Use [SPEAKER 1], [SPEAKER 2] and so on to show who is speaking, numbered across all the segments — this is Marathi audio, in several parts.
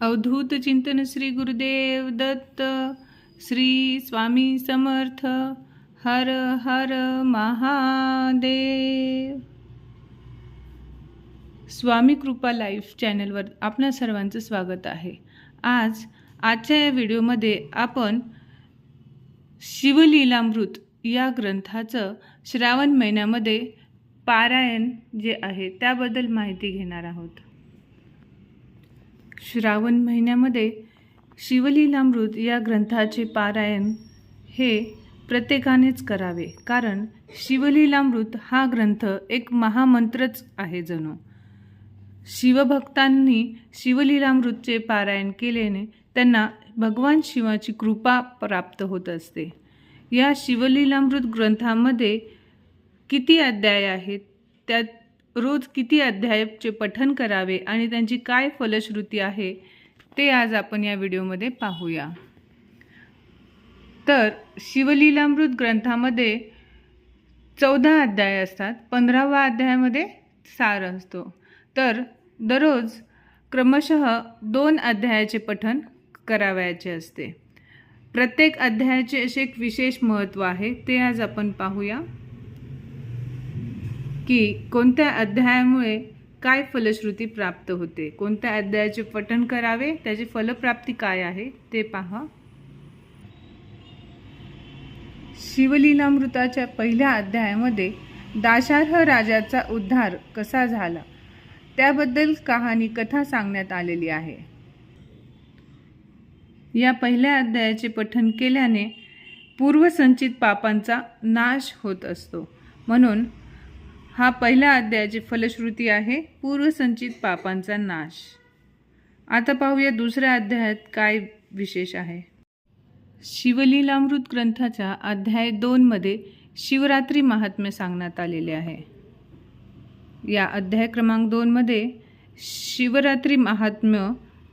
[SPEAKER 1] अवधूत चिंतन श्री गुरुदेव दत्त श्री स्वामी समर्थ हर हर महादेव. स्वामी कृपा लाईफ चॅनलवर आपणा सर्वांचं स्वागत आहे. आज आजच्या या व्हिडिओमध्ये आपण शिवलीलामृत या ग्रंथाचं श्रावण महिन्यामध्ये पारायण जे आहे त्याबद्दल माहिती घेणार आहोत. श्रावण महिन्यामध्ये शिवलीलामृत या ग्रंथाचे पारायण हे प्रत्येकानेच करावे. कारण शिवलीलामृत हा ग्रंथ एक महामंत्रच आहे जणू. शिवभक्तांनी शिवलीलामृतचे पारायण केल्याने त्यांना भगवान शिवाची कृपा प्राप्त होत असते. या शिवलीलामृत ग्रंथामध्ये किती अध्याय आहेत? त्यात रोज किती अध्यायाचे पठन करावे आणि त्यांची काय फलश्रुती आहे ते आज आपण या व्हिडिओमध्ये पाहूया. तर शिवलीलामृत ग्रंथामध्ये चौदा अध्याय असतात पंधरावा अध्यायामध्ये सार असतो. तर दररोज क्रमशः दोन अध्यायाचे पठन करावयाचे असते. प्रत्येक अध्यायाचे असे एक विशेष महत्त्व आहे ते आज आपण पाहूया. की कोणत्या अध्यायामुळे काय फलश्रुती प्राप्त होते? कोणत्या अध्यायाचे पठण करावे? त्याची फलप्राप्ती काय आहे? ते पहा. शिवलीलामृताच्या पहिल्या अध्यायामध्ये दाशार्ह राजाचा उद्धार कसा झाला? त्याबद्दल कहाणी कथा सांगण्यात आलेली आहे. या पहिल्या अध्यायाचे पठन केल्याने पूर्वसंचित पापांचा नाश होत असतो. म्हणून हा पहिला अध्यायाची फलश्रुती आहे पूर्वसंचित पापांचा नाश. आता पाहूया दुसऱ्या अध्यायात काय विशेष आहे. शिवलीलामृत ग्रंथाच्या अध्याय दोनमध्ये शिवरात्री महात्म्य सांगण्यात आलेले आहे. या अध्याय क्रमांक दोनमध्ये शिवरात्री महात्म्य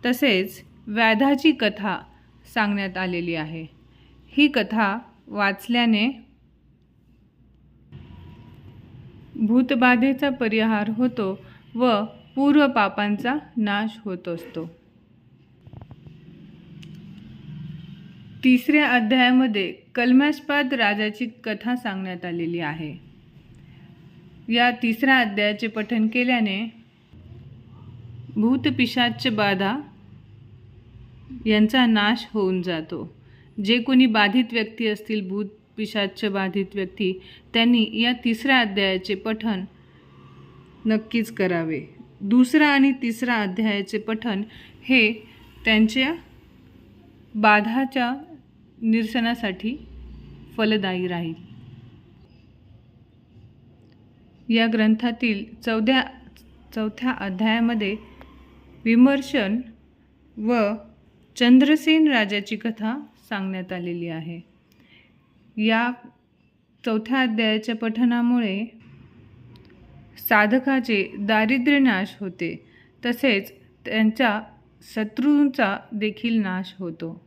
[SPEAKER 1] तसेच व्याधाची कथा सांगण्यात आलेली आहे. ही कथा वाचल्याने भूतबाधेचा परिहार होतो व पूर्व पापांचा नाश होत असतो. तिसऱ्या अध्यायामध्ये कलमास्पाद राजाची कथा सांगण्यात आलेली आहे. या तिसऱ्या अध्यायाचे पठन केल्याने भूतपिशाच बाधा यांचा नाश होऊन जातो. जे कोणी बाधित व्यक्ती असतील भूत पिशाच्य बाधित व्यक्ती त्यांनी या तिसऱ्या अध्यायाचे पठन नक्कीच करावे. दुसरा आणि तिसरा अध्यायाचे पठन हे त्यांच्या बाधाच्या निरसनासाठी फलदायी राहील. या ग्रंथातील चौथ्या चौथ्या अध्यायामध्ये विमर्शन व चंद्रसेन राजाची कथा सांगण्यात आलेली आहे. या चौथ्या अध्यायाच्या पठनामुळे साधकाचे दारिद्र्य नाश होते. तसेच त्यांच्या शत्रूंचा देखील नाश होतो.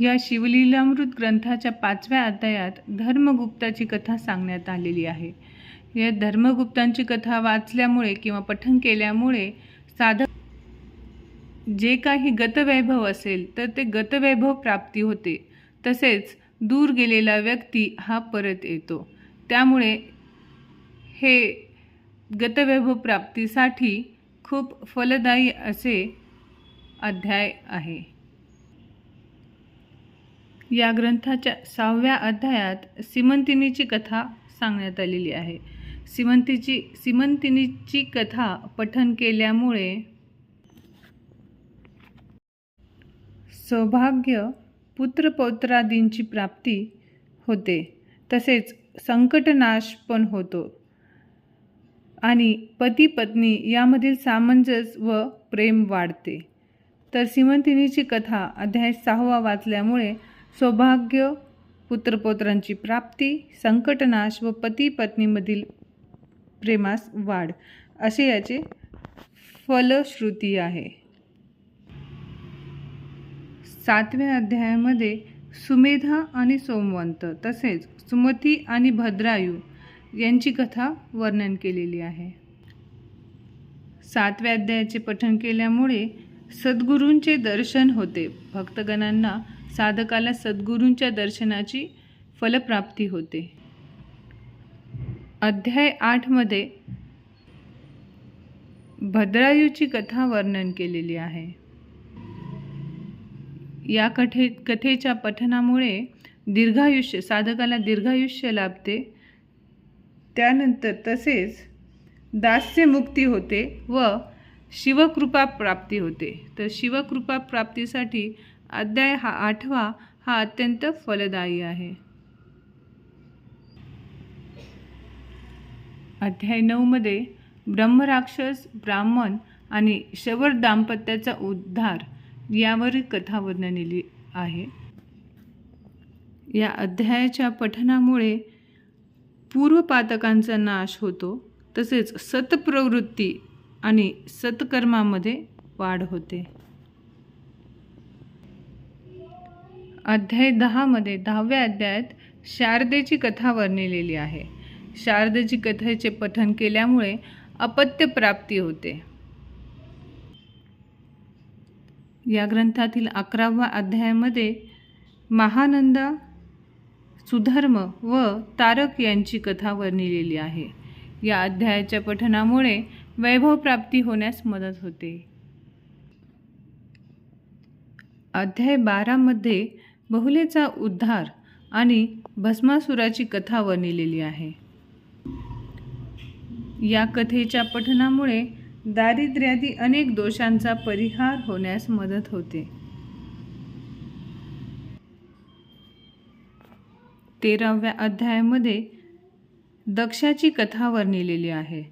[SPEAKER 1] या शिवलीलामृत ग्रंथाच्या पाचव्या अध्यायात धर्मगुप्ताची कथा सांगण्यात आलेली आहे. या धर्मगुप्तांची कथा वाचल्यामुळे किंवा पठन केल्यामुळे साधक जे काही गतवैभव असेल तर ते गतवैभव प्राप्ती होते. तसेच दूर गेलेला व्यक्ती हा परत येतो. त्यामुळे हे गतवैभव प्राप्तीसाठी खूप फलदायी असे अध्याय आहे. या ग्रंथाच्या सहाव्या अध्यायात सिमंतिनीची कथा सांगण्यात आलेली आहे. सिमंतीची सिमंतिनीची कथा पठन केल्यामुळे सौभाग्य पुत्रपौत्रादींची प्राप्ती होते. तसेच संकटनाश पण होतो. आणि पती पत्नी यामधील सामंजस्य व प्रेम वाढते. तर सिमंतिनीची कथा अध्याय सहावा वाचल्यामुळे सौभाग्य पुत्रपौत्रांची प्राप्ती संकटनाश व पती पत्नीमधील प्रेमास वाढ असे याचे फलश्रुती आहे. सातव्या अध्यायामध्ये सुमेधा आणि सोमवंत तसेच सुमती आणि भद्रायू यांची कथा वर्णन केलेली आहे. सातव्या अध्यायाचे पठण केल्यामुळे सद्गुरूंचे दर्शन होते. भक्तगणांना साधकाला सद्गुरूंच्या दर्शनाची फलप्राप्ती होते. अध्याय आठमध्ये भद्रायूची कथा वर्णन केलेली आहे. या कथे कथेच्या पठनामुळे दीर्घायुष्य साधकाला दीर्घायुष्य लाभते. त्यानंतर तसेच दास्यमुक्ती होते व शिवकृपा प्राप्ती होते. तर शिवकृपा प्राप्तीसाठी अध्याय हा आठवा हा अत्यंत फलदायी आहे. अध्याय नऊमध्ये ब्रह्मराक्षस ब्राह्मण आणि शवर दाम्पत्याचा उद्धार यावर कथा वर्णनेली आहे. या अध्यायाच्या पठनामुळे पूर्वपातकांचा नाश होतो तसेच सतप्रवृत्ती आणि सत्कर्मामध्ये वाढ होते. अध्याय दहामध्ये दहाव्या अध्यायात शारदेची कथा वर्णिलेली आहे. शारदेची कथेचे पठन केल्यामुळे अपत्य प्राप्ती होते. या ग्रंथातील अकरावा अध्यायामध्ये महानंदा सुधर्म व तारक यांची कथा वर्णिलेली आहे. या अध्यायाच्या पठनामुळे वैभव प्राप्ती होण्यास मदत होते. अध्याय बारामध्ये बहुलेचा उद्धार आणि भस्मासुराची कथा वर्णिलेली आहे. या कथेच्या पठनामुळे दारिद्र्यादी अनेक दोषांचा परिहार होण्यास मदत होते. तेराव्या अध्यायामध्ये दक्षाची कथा वर्णिलेली आहे.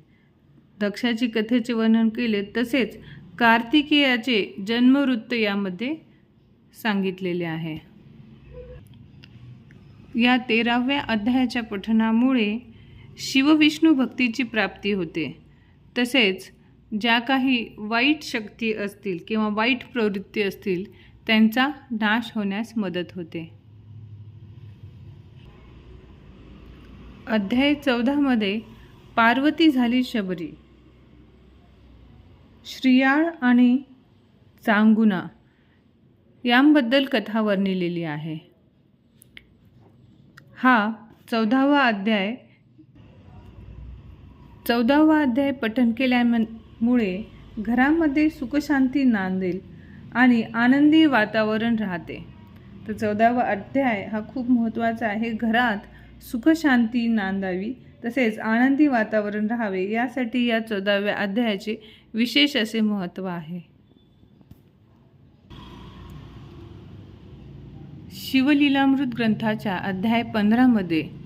[SPEAKER 1] दक्षाची कथेचे वर्णन केले तसेच कार्तिकेयाचे जन्मवृत्त यामध्ये सांगितलेले आहे. या तेराव्या अध्यायाच्या पठनामुळे शिवविष्णू भक्तीची प्राप्ती होते. तसेच ज्या काही वाईट शक्ती असतील किंवा वाईट प्रवृत्ती असतील त्यांचा नाश होण्यास मदत होते. अध्याय चौदामध्ये पार्वती झाली शबरी. श्रियाळ आणि चांगुना यांबद्दल कथा वर्णिलेली आहे. हा चौदावा अध्याय चौदावा अध्याय पठन मुळे घरामध्ये सुखशांती नांदेल आणि आनंदी वातावरण राहते. तर चौदावा अध्याय हा खूप महत्त्वाचा आहे. घरात सुखशांती नांदावी तसेच आनंदी वातावरण राहावे यासाठी या चौदाव्या अध्यायाचे विशेष असे महत्त्व आहे. शिवलीलामृत ग्रंथाच्या अध्याय पंधरामध्ये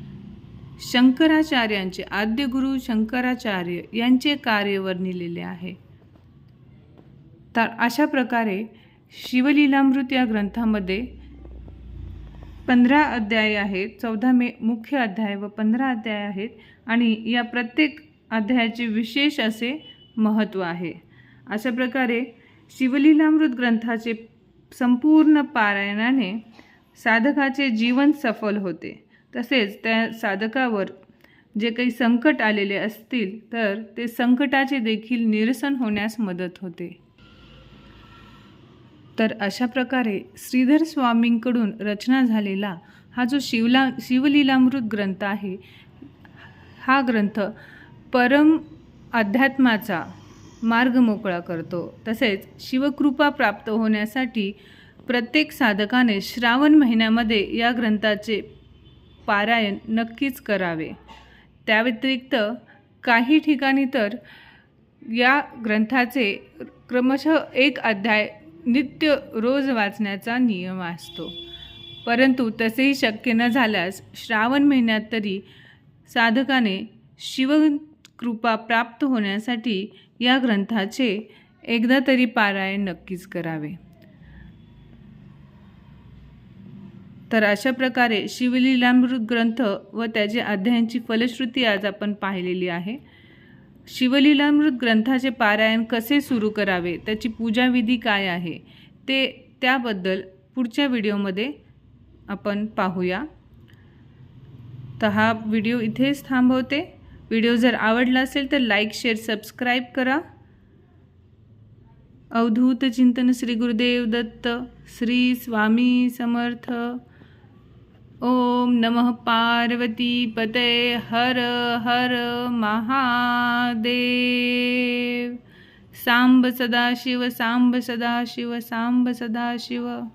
[SPEAKER 1] शंकराचार्यांचे आद्यगुरु शंकराचार्य यांचे कार्य वर्णिलेले आहे. तर अशा प्रकारे शिवलीलामृत या ग्रंथामध्ये पंधरा अध्याय आहेत चौदा मे मुख्य अध्याय व पंधरा अध्याय आहेत आणि या प्रत्येक अध्यायाचे विशेष असे महत्त्व आहे. अशा प्रकारे शिवलीलामृत ग्रंथाचे संपूर्ण पारायणाने साधकाचे जीवन सफल होते. तसेच त्या साधकावर जे काही संकट आलेले असतील तर ते संकटाचे देखील निरसन होण्यास मदत होते. तर अशा प्रकारे श्रीधर स्वामींकडून रचना झालेला हा जो शिवला शिवलीलामृत ग्रंथ आहे हा ग्रंथ परम अध्यात्माचा मार्ग मोकळा करतो. तसेच शिवकृपा प्राप्त होण्यासाठी प्रत्येक साधकाने श्रावण महिन्यामध्ये या ग्रंथाचे पारायण नक्कीच करावे. त्या व्यतिरिक्त काही ठिकाणी तर या ग्रंथाचे क्रमशः एक अध्याय नित्य रोज वाचण्याचा नियम असतो. परंतु तसेही शक्य न झाल्यास श्रावण महिन्यात तरी साधकाने शिवकृपा प्राप्त होण्यासाठी या ग्रंथाचे एकदा तरी पारायण नक्कीच करावे. तर अशा प्रकारे शिवलीलामृत ग्रंथ व त्याचे अध्यायांची फलश्रुती आज आपण पाहिलेली आहे. शिवलीलामृत ग्रंथाचे पारायण कसे सुरू करावे? त्याची पूजाविधी काय आहे? ते त्याबद्दल पुढच्या व्हिडिओमध्ये आपण पाहूया. तर हा व्हिडिओ इथेच थांबवते. व्हिडिओ जर आवडला असेल तर लाईक शेअर सबस्क्राईब करा. अवधूत चिंतन श्री गुरुदेव दत्त श्री स्वामी समर्थ. ओम नमः पार्वती पते हर हर महादेव। सांब सदाशिव सांब सदाशिव सांब सदाशिव।